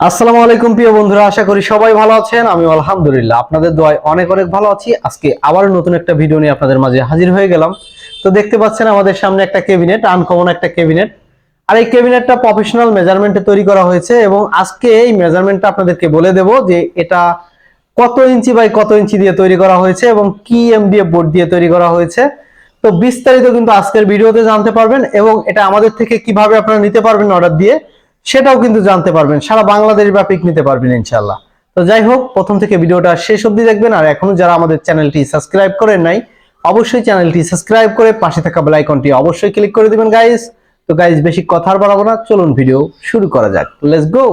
আসসালামু আলাইকুম প্রিয় বন্ধুরা, আশা করি সবাই ভালো আছেন। আমি আলহামদুলিল্লাহ, আপনাদের দোয়ায় অনেক অনেক ভালো আছি। আজকে আবার নতুন একটা ভিডিও নিয়ে আপনাদের মাঝে হাজির হয়ে গেলাম। তো দেখতে পাচ্ছেন আমাদের সামনে একটা ক্যাবিনেট আনকমন একটা ক্যাবিনেট আর এই ক্যাবিনেটটা প্রফেশনাল মেজারমেন্টে তৈরি করা হয়েছে এবং আজকে এই মেজারমেন্টটা আপনাদেরকে বলে দেব যে এটা কত ইঞ্চি বাই কত ইঞ্চি দিয়ে তৈরি করা হয়েছে এবং কি এম এমডিএফ বোর্ড দিয়ে তৈরি করা হয়েছে। তো বিস্তারিত কিন্তু আজকের ভিডিওতে জানতে পারবেন এবং এটা আমাদের থেকে কীভাবে আপনারা নিতে পারবেন অর্ডার দিয়ে। সেটাও কিন্তু জানতে পারবেন। সারা বাংলাদেশ ব্যাপিক নিতে পারবেন ইনশাল্লাহ তো যাই হোক, প্রথম থেকে ভিডিওটা শেষ অব্দি দেখবেন, আর এখনও যারা আমাদের চ্যানেলটি সাবস্ক্রাইব করেন নাই, অবশ্যই চ্যানেলটি সাবস্ক্রাইব করে পাশে থাকা বেল আইকনটি অবশ্যই ক্লিক করে দিবেন গাইস তো গাইস বেশি কথা আর বাড়াবো না, চলুন ভিডিও শুরু করা যাক। লেটস গো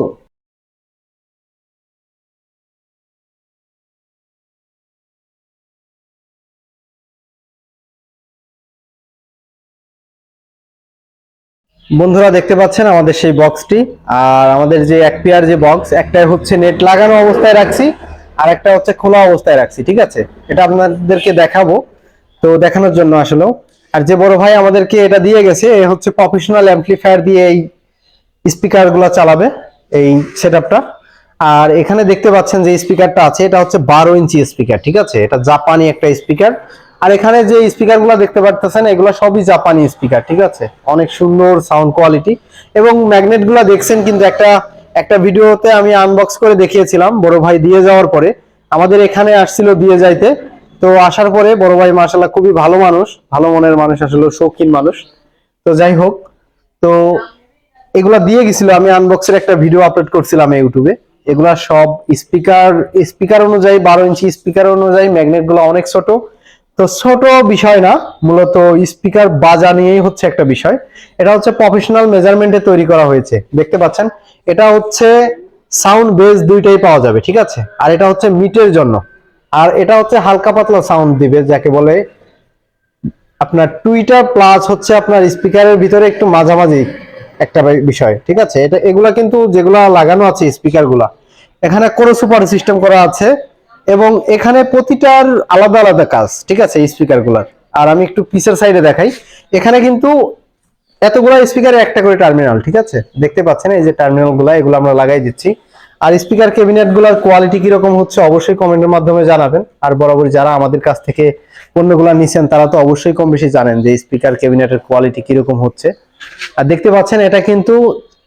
বন্ধুরা দেখতে পাচ্ছেন আমাদের সেই বক্সটি আর আমাদের যে এক পেয়ার যে বক্স একটাই হচ্ছে নেট লাগানো অবস্থায় রাখছি, আর একটা হচ্ছে খোলা অবস্থায় রাখছি, ঠিক আছে? এটা আপনাদেরকে দেখাবো, তো দেখানোর জন্য আসলেও। আর যে বড় ভাই আমাদেরকে এটা দিয়ে গেছে, এ হচ্ছে প্রফেশনাল অ্যাম্পলিফায়ার দিয়ে এই স্পিকারগুলা চালাবে, এই সেটআপটা আর এখানে দেখতে পাচ্ছেন যে স্পিকারটা আছে, এটা হচ্ছে বারো ইঞ্চি স্পিকার ঠিক আছে? এটা জাপানি একটা স্পিকার আর এখানে যে স্পিকারগুলা দেখতে পারতেছেন, এগুলো সবই জাপানি স্পিকার, ঠিক আছে? অনেক সুন্দর সাউন্ড কোয়ালিটি। এবং ম্যাগনেটগুলা দেখছেন কিন্তু একটা একটা ভিডিওতে আমি আনবক্স করে দেখিয়েছিলাম, বড় ভাই দিয়ে যাওয়ার পরে। আমাদের এখানে আসছিল দিয়ে যাইতে। তো আসার পরে বড় ভাই মাসাল্লাহ খুবই ভালো মানুষ, ভালো মনের মানুষ, আসলে শৌখিন মানুষ। তো যাই হোক, তো এগুলা দিয়ে গেছিল, আমি আনবক্সের একটা ভিডিও আপলোড করছিলাম ইউটিউবে এগুলা সব স্পিকার স্পিকার অনুযায়ী, বারো ইঞ্চি স্পিকার অনুযায়ী ম্যাগনেটগুলো অনেক ছোট। তো ছোট বিষয় না, মূলত স্পিকার বাজা নিয়েই হচ্ছে একটা বিষয়। এটা হচ্ছে প্রফেশনাল মেজারমেন্টে তৈরি করা হয়েছে, দেখতে পাচ্ছেন? এটা হচ্ছে সাউন্ড বেস দুইটাই পাওয়া যাবে, ঠিক আছে? আর এটা হচ্ছে মিটের জন্য। আর এটা হচ্ছে হালকা পাতলা সাউন্ড দিবে, যাকে বলে আপনার টুইটার প্লাস হচ্ছে আপনার স্পিকারের ভিতরে একটু মাঝামাঝি একটা বিষয়, ঠিক আছে? এটা এগুলা কিন্তু যেগুলা লাগানো আছে স্পিকারগুলা এখানে কোনো সুপার সিস্টেম করা আছে। এবং এখানে প্রতিটার আলাদা আলাদা কাজ, ঠিক আছে স্পিকারগুলার আর আমি একটু পিসের সাইডে দেখাই। এখানে কিন্তু এতগুলা স্পিকারের একটা করে টার্মিনাল ঠিক আছে? দেখতে পাচ্ছেন, এই যে টার্মিনালগুলা এগুলো আমরা লাগাই দিচ্ছি। আর স্পিকার ক্যাবিনেটগুলার কোয়ালিটি কীরকম হচ্ছে, অবশ্যই কমেন্টের মাধ্যমে জানাবেন। আর বরাবর যারা আমাদের কাছ থেকে পণ্যগুলো নিছেন, তারা তো অবশ্যই কম বেশি জানেন যে স্পিকার ক্যাবিনেটের কোয়ালিটি কীরকম হচ্ছে। আর দেখতে পাচ্ছেন, এটা কিন্তু,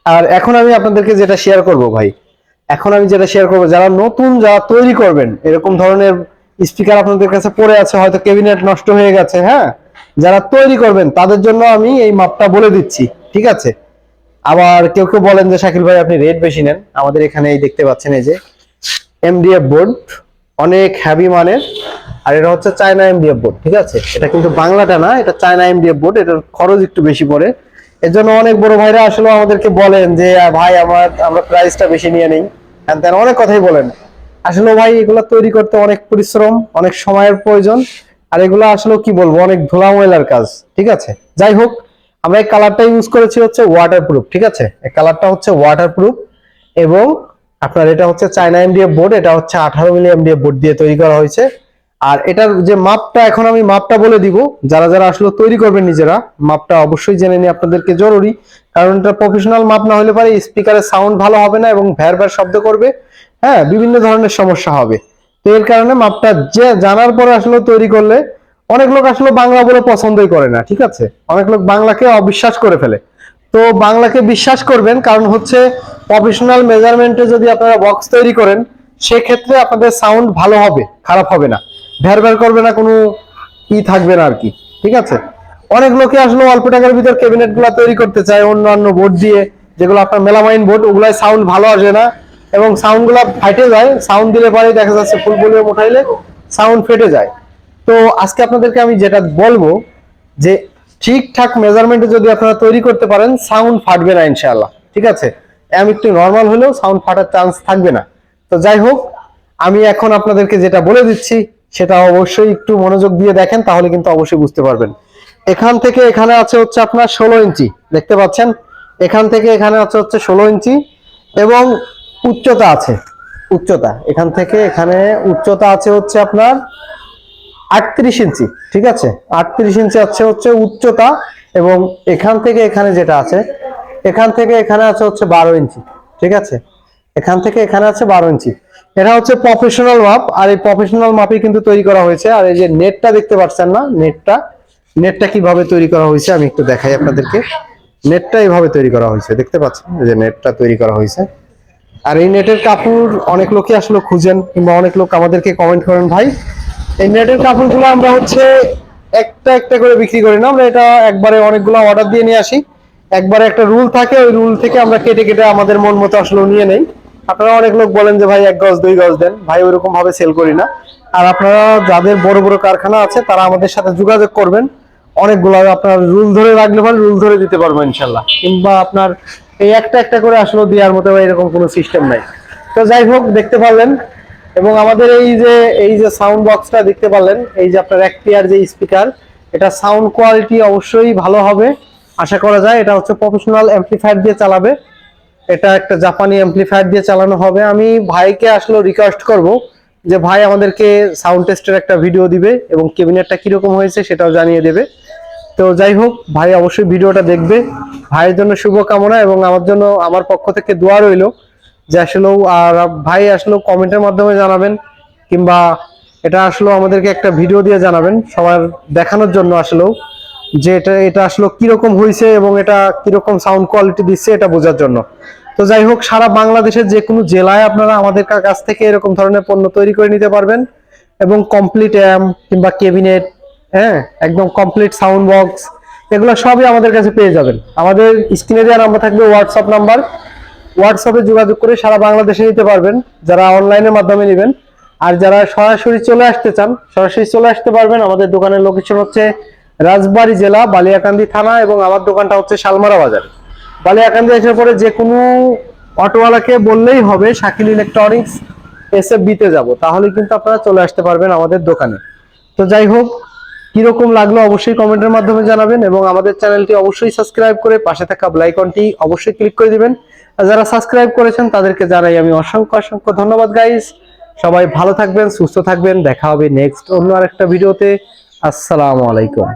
আর এখন আমি আপনাদেরকে যেটা শেয়ার করব ভাই এখন আমি যেটা শেয়ার করব, যারা নতুন, যারা তৈরি করবেন, এরকম ধরনের স্পিকার আপনাদের কাছে পড়ে আছে, হয়তো ক্যাবিনেট নষ্ট হয়ে গেছে হ্যাঁ? যারা তৈরি করবেন, তাদের জন্য আমি এই মাপটা বলে দিচ্ছি, ঠিক আছে? আবার কেউ কেউ বলেন যে, শাকিল ভাই, আপনি রেট বেশি নেন। আমাদের এখানে এই দেখতে পাচ্ছেন এই যে এমডিএফ বোর্ড অনেক হ্যাভি মানের, আর এটা হচ্ছে চায়না এমডিএফ বোর্ড ঠিক আছে? এটা কিন্তু বাংলাটা না, এটা চায়না এমডিএফ বোর্ড এটার খরচ একটু বেশি পড়ে। এর জন্য অনেক বড় ভাইরা আসলে আমাদেরকে বলেন যে, ভাই, আমার, আমরা প্রাইসটা বেশি নিয়ে নেই। অনেক কথাই বলেন। আসলে ভাই, এগুলো তৈরি করতে অনেক পরিশ্রম, অনেক সময়ের প্রয়োজন। আর এগুলো আসলে কি বলব, অনেক ধোলা ময়লার কাজ, ঠিক আছে? যাই হোক, আমরা এই কালারটা ইউজ করেছি হচ্ছে ওয়াটারপ্রুফ ঠিক আছে? এই কালারটা হচ্ছে ওয়াটারপ্রুফ এবং আপনার এটা হচ্ছে চায়না এমডিএফ বোর্ড এটা হচ্ছে আঠারো মিলি এমডিএফ বোর্ড দিয়ে তৈরি করা হয়েছে। আর এটার যে মাপটা এখন আমি মাপটা বলে দিব। যারা যারা আসলে তৈরি করবেন নিজেরা, মাপটা অবশ্যই জেনে নিয়ে আপনাদেরকে জরুরি। কারণ এটা প্রফেশনাল মাপ না হলে পারে স্পিকারের সাউন্ড ভালো হবে না এবং ভ্যার ভ্যার শব্দ করবে। হ্যাঁ বিভিন্ন ধরনের সমস্যা হবে। তো এর কারণে মাপটা যে জানার পরে আসলে তৈরি করলে অনেক লোক আসলে বাংলা বলে পছন্দই করে না, ঠিক আছে? অনেক লোক বাংলাকে অবিশ্বাস করে ফেলে। তো বাংলাকে বিশ্বাস করবেন, কারণ হচ্ছে প্রফেশনাল মেজারমেন্টে যদি আপনারা বক্স তৈরি করেন, সেক্ষেত্রে আপনাদের সাউন্ড ভালো হবে, খারাপ হবে না। ভ্যার ভ্যার করবে না, কোনো ই থাকবে না আর কি, ঠিক আছে? অনেক লোকে আসলে অল্প টাকার ভিতর ক্যাবিনেটগুলা তৈরি করতে চায়, অন্যান্য বোর্ড দিয়ে, যেগুলো আপনার মেলামাইন বোর্ড ওগুলাই সাউন্ড ভালো আসে না, এবং সাউন্ডগুলা ফাইটে যায় সাউন্ড দিলে পরে দেখা যাচ্ছে ফুল ভলিউম উঠাইলে সাউন্ড ফেটে যায়। তো আজকে আপনাদেরকে আমি যেটা বলব, যে ঠিকঠাক মেজারমেন্টে যদি আপনারা তৈরি করতে পারেন সাউন্ড ফাটবে না ইনশাআল্লাহ, ঠিক আছে? আমি একটু নর্মাল হলেও সাউন্ড ফাটার চান্স থাকবে না। তো যাই হোক, আমি এখন আপনাদেরকে যেটা বলে দিচ্ছি সেটা অবশ্যই একটু মনোযোগ দিয়ে দেখেন, তাহলে কিন্তু অবশ্যই বুঝতে পারবেন। এখান থেকে এখানে আছে হচ্ছে আপনার ষোলো ইঞ্চি, দেখতে পাচ্ছেন? এখান থেকে এখানে আছে হচ্ছে ষোলো ইঞ্চি এবং উচ্চতা আছে, উচ্চতা। এখান থেকে এখানে উচ্চতা আছে হচ্ছে আপনার আটত্রিশ ইঞ্চি, ঠিক আছে? আটত্রিশ ইঞ্চি আছে হচ্ছে উচ্চতা এবং এখান থেকে এখানে যেটা আছে, এখান থেকে এখানে আছে হচ্ছে বারো ইঞ্চি, ঠিক আছে? এখান থেকে এখানে আছে বারো ইঞ্চি। এটা হচ্ছে প্রফেশনাল মাপ আর এই প্রফেশনাল মাপে কিন্তু তৈরি করা হয়েছে। আর এই যে নেটটা দেখতে পাচ্ছেন না নেটটা নেটটা কীভাবে তৈরি করা হয়েছে আমি একটু দেখাই আপনাদেরকে। নেটটা এইভাবে তৈরি করা হয়েছে, দেখতে পাচ্ছেন? যে নেটটা তৈরি করা হয়েছে। আর এই নেটের কাপড় অনেক লোকই আসলে খুঁজেন, কিংবা অনেক লোক আমাদেরকে কমেন্ট করেন, ভাই, এই নেটের কাপড়গুলো আমরা হচ্ছে একটা একটা করে বিক্রি করি না, আমরা এটা একবারে অনেকগুলো অর্ডার দিয়ে নিয়ে আসি। একবারে একটা রুল থাকে, ওই রুল থেকে আমরা কেটে কেটে আমাদের মন মতো আসলে নিয়ে নেই। আপনারা অনেক লোক বলেন যে, ভাই, এক গজ, দুই গজ দেন। ভাই, ওইরকম ভাবে সেল করি না। আর আপনারা যাদের বড় বড় কারখানা আছে, তারা আমাদের সাথে যোগাযোগ করবেন। অনেকগুলো আপনার রুল ধরে রাখলে পারেন রুল ধরে দিতে পারব ইনশাল্লাহ কিংবা আপনার এই একটা একটা করে আসলে দেওয়ার মতো এরকম কোনো সিস্টেম নাই। তো যাই হোক, দেখতে পারলেন। এবং আমাদের এই যে এই যে সাউন্ড বক্সটা দেখতে পারলেন, এই যে আপনার এক পেয়ার যে স্পিকার এটা সাউন্ড কোয়ালিটি অবশ্যই ভালো হবে। আশা করা যায় এটা হচ্ছে প্রফেশনাল অ্যাম্পলিফায়ার দিয়ে চালাবে। এটা একটা জাপানি অ্যাম্পলিফায়ার দিয়ে চালানো হবে। আমি ভাইকে আসলে রিকোয়েস্ট করব যে ভাই আমাদেরকে সাউন্ড টেস্টের একটা ভিডিও দিবে এবং কেবিনেটটা কীরকম হয়েছে সেটাও জানিয়ে দেবে। তো যাই হোক, ভাই অবশ্যই ভিডিওটা দেখবে। ভাইয়ের জন্য শুভকামনা এবং আমার জন্য আমার পক্ষ থেকে দোয়া রইল যে আসলেও আর ভাই আসলেও কমেন্টের মাধ্যমে জানাবেন কিংবা এটা আসলেও আমাদেরকে একটা ভিডিও দিয়ে জানাবেন। সবার দেখানোর জন্য আসলেও। যে এটা এটা আসলে কীরকম হয়েছে এবং এটা কীরকম সাউন্ড কোয়ালিটি দিচ্ছে এটা বোঝার জন্য। তো যাই হোক, সারা বাংলাদেশের যে কোনো জেলায় আপনারা আমাদের কাছ থেকে এরকম ধরনের পণ্য তৈরি করে নিতে পারবেন এবং কমপ্লিট অ্যাম কিংবা কেবিনেট হ্যাঁ একদম কমপ্লিট সাউন্ড বক্স এগুলো সবই আমাদের কাছে পেয়ে যাবেন। আমাদের স্ক্রিনে দেওয়া নাম্বার থাকবে হোয়াটসঅ্যাপ নাম্বার হোয়াটসঅ্যাপে যোগাযোগ করে সারা বাংলাদেশে নিতে পারবেন, যারা অনলাইনের মাধ্যমে নেবেন। আর যারা সরাসরি চলে আসতে চান, সরাসরি চলে আসতে পারবেন। আমাদের দোকানের লোকেশন হচ্ছে রাজবাড়ী জেলা বালিয়াকান্দি থানা এবং আমার দোকানটা হচ্ছে শালমারা বাজার। বালিয়াকান্দি আসার পরে যে কোনো অটোওয়ালাকে বললেই হবে, শাকিল ইলেকট্রনিক্স এসে বিতে যাব। তাহলে কিন্তু আপনারা চলে আসতে পারবেন আমাদের দোকানে। তো যাই হোক, কীরকম লাগল অবশ্যই কমেন্টের মাধ্যমে জানাবেন এবং আমাদের চ্যানেলটি অবশ্যই সাবস্ক্রাইব করে পাশে থাকা ব্লাইকনটি অবশ্যই ক্লিক করে দিবেন। আর যারা সাবস্ক্রাইব করেছেন, তাদেরকে জানাই আমি অসংখ্য অসংখ্য ধন্যবাদ গাইস সবাই ভালো থাকবেন, সুস্থ থাকবেন। দেখা হবে নেক্সট অন্য আরেকটা ভিডিওতে। আসসালামু আলাইকুম।